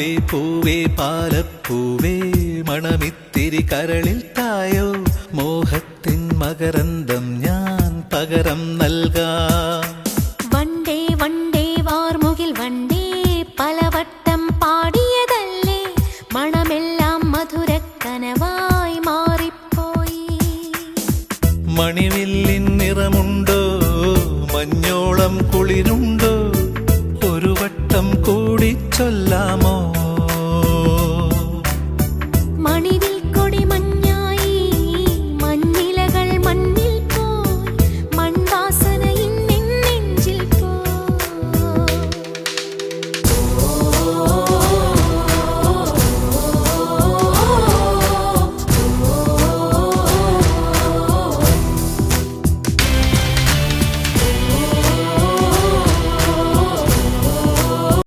പൂവേ പൂവേ പാലപ്പൂവേ മണമിത്തിരി കരളിൽ തായോ മോഹത്തിൻ മകരന്തം ഞാൻ പകരം നൽകാ. വണ്ടേ വണ്ടേ വാർമുകിൽ വണ്ടേ പലവട്ടം പാടിയതല്ലേ മണമെല്ലാം മധുരക്കനവായി മാറിപ്പോയി. മണിവില്ലിൻ നിറമുണ്ടോ മഞ്ഞോളം കുളിരുണ്ടോ ഒരു വട്ടം കൂടി ചൊല്ലാമോ